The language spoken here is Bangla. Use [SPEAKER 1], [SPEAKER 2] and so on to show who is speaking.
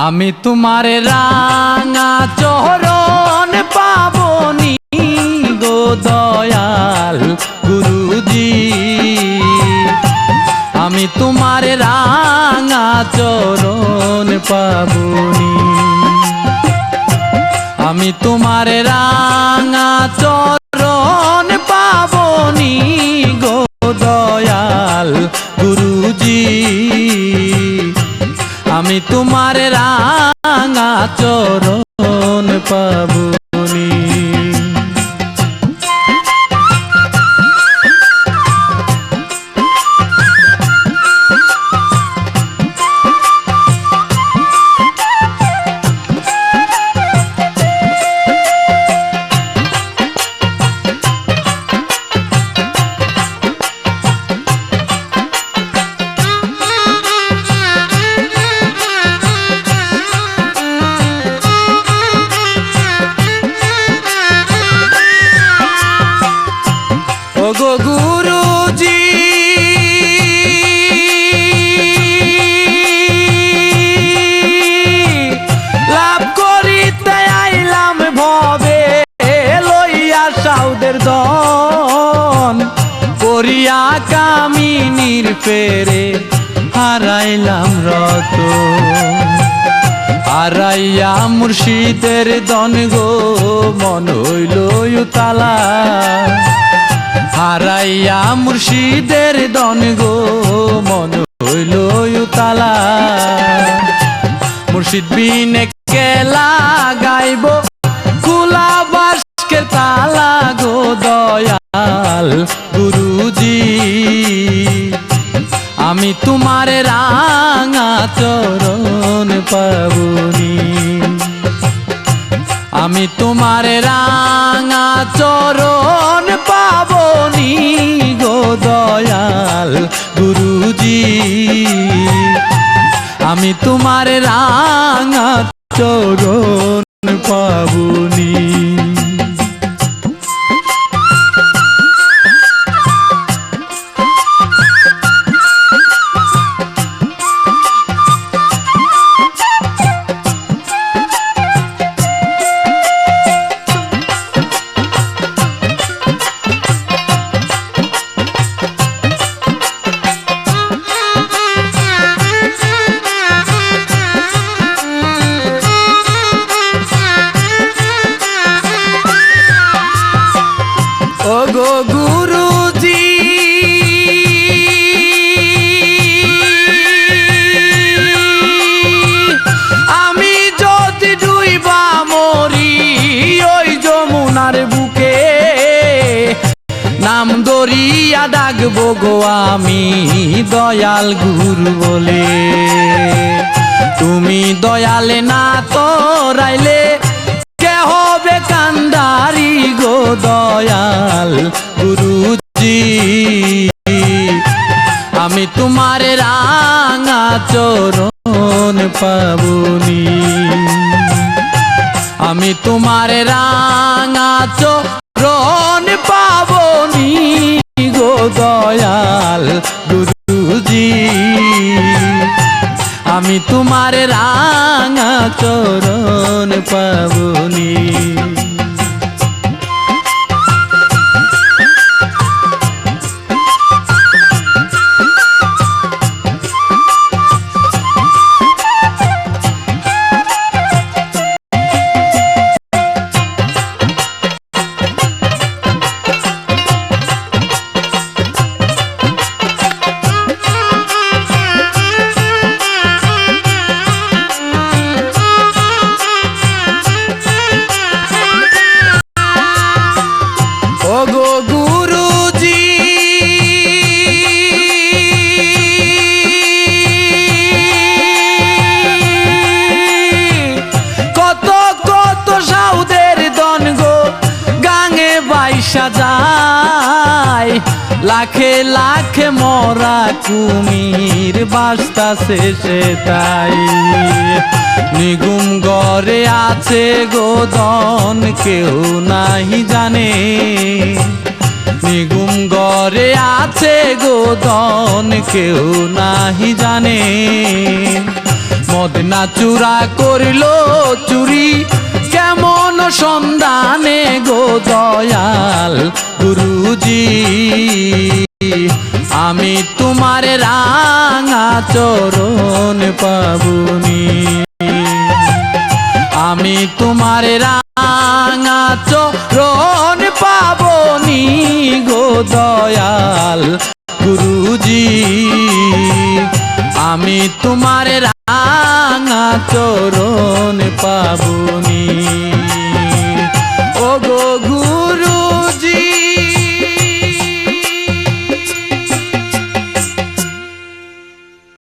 [SPEAKER 1] আমি তোমার রাঙা চরণ পাবনি গো দয়াল গুরুজি। আমি তোমার রাঙা চরণ পাবনি আমি তোমার রাঙা চরণ রাঙা সাউদের দন করিয়া কামিনীর পেরে হারাইলাম রত। হারাইয়া মুর্শিদের দন গো, মন হইল তালা হারাইয়া মুর্শিদের দন গো, মন হইল তালা মুর্শিদ বিনে কেলা গাইব কুলা বাসকে তালা। গুরুজি, আমি তোমার রাঙা চরণ পাবনি। আমি তোমার রাঙা চরণ পাবনি গো দয়াল গুরুজি। আমি তোমার রাঙা চরণ পাবনি। দরিয়া ডাকবো গো আমি দয়াল গুরু বলে। তুমি দয়ালে না তোরাইলে কে হবে কান্দারি গো দয়াল গুরুজি। আমি তোমার রাঙা চরণ পাবনি। আমি তোমার রাঙা চরণ দয়াল গুরুজি। আমি তোমার রাঙা চরণ পাবনি। লাখে লাখে মরা কুমির বাস্তাছে সেটাই নিগুম গড়ে আছে গোদন কেউ নাহি জানে। নিগুম গড়ে আছে গোদন কেউ নাহি জানে। মদনা চূড়া করিল চুরি, কেমন সন্ধানে গো দয়াল গুরুজি? চরণ পাবনি। আমি তোমার রাঙা চরণ পাবনি গো দয়াল গুরুজি। আমি তোমার রাঙা চরণ পাবনি।